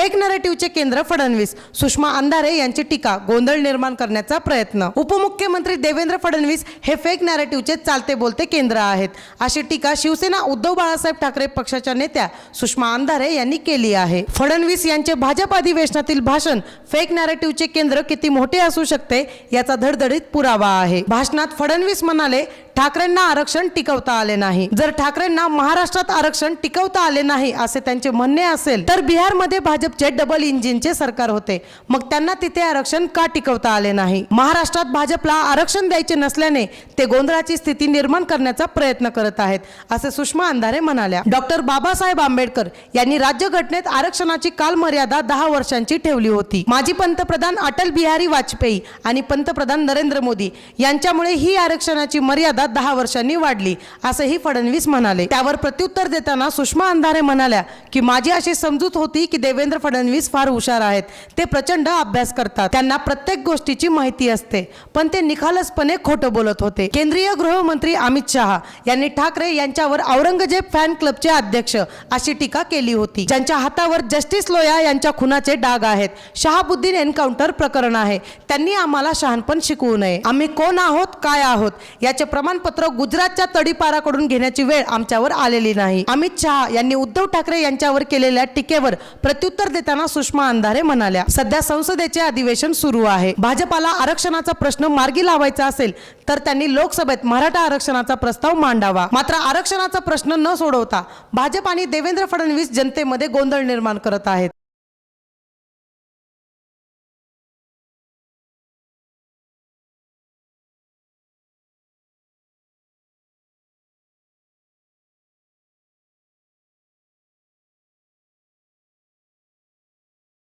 Fake नरेटिव्हचे केंद्र फडणवीस. सुषमा अंधारे यांची टीका गोंधळ निर्माण करण्याचा प्रयत्न. उपमुख्यमंत्री देवेंद्र फडणवीस हे फेक नॅरेटिव्हचे चालते बोलते केंद्र आहेत. अशी टीका शिवसेना उद्धव बाळासाहेब ठाकरे पक्षाच्या नेत्या सुषमा अंधारे यांनी केली आहे. फडणवीस यांचे भाजप अधिवेशनातील भाषण फेक नॅरेटिव्हचे केंद्र किती मोठे असू शकते याचा धडधडीत पुरावा आहे. भाषणात फडणवीस म्हणाले ठाकरेंना आरक्षण टिकवता आले नाही. जर ठाकरेंना महाराष्ट्रात आरक्षण टिकवता आले नाही असे त्यांचे म्हणणे असेल तर बिहारमध्ये भाजपचे डबल इंजिनचे सरकार होते. मग त्यांना तिथे आरक्षण का टिकवता आले नाही? महाराष्ट्रात भाजपला आरक्षण द्यायचे नसल्याने ते गोंधळाची स्थिती निर्माण करण्याचा प्रयत्न करत आहेत असे सुषमा अंधारे म्हणाल्या. डॉक्टर बाबासाहेब आंबेडकर यांनी राज्यघटनेत आरक्षणाची कालमर्यादा दहा वर्षांची ठेवली होती. माजी पंतप्रधान अटल बिहारी वाजपेयी आणि पंतप्रधान नरेंद्र मोदी यांच्यामुळे ही आरक्षणाची मर्यादा दहा वर्षांनी वाढली. असंही फडणवीस म्हणाले. त्यावर प्रत्युत्तर देताना सुषमा अंधारे म्हणाल्या की माझी अशी समजूत होती की देवेंद्र फडणवीस फार हुशार आहेत. ते प्रचंड अभ्यास करतात. त्यांना प्रत्येक गोष्टीची माहिती असते. पण ते निखालसपणे खोटं बोलत होते. केंद्रीय गृहमंत्री अमित शहा यांनी ठाकरे यांच्यावर औरंगजेब फॅन क्लबचे अध्यक्ष अशी टीका केली होती. ज्यांच्या हातावर जस्टिस लोया यांच्या खुनाचे डाग आहेत. शहाबुद्दीन एन्काउंटर प्रकरण आहे. त्यांनी आम्हाला शहाणपण शिकवू नये. आम्ही कोण आहोत? काय आहोत? याचे प्रमाण प्रमाणपत्र गुजरातच्या तडीपाराकडून घेण्याची वेळ आमच्यावर आलेली नाही. अमित शहा यांनी उद्धव ठाकरे यांच्यावर केलेल्या टीकेवर प्रत्युत्तर देताना सुषमा अंधारे म्हणाल्या सध्या संसदेचे अधिवेशन सुरू आहे. भाजपाला आरक्षणाचा प्रश्न मार्गी लावायचा असेल तर त्यांनी लोकसभेत मराठा आरक्षणाचा प्रस्ताव मांडावा. मात्र आरक्षणाचा प्रश्न न सोडवता भाजप आणि देवेंद्र फडणवीस जनतेमध्ये गोंधळ निर्माण करत आहेत.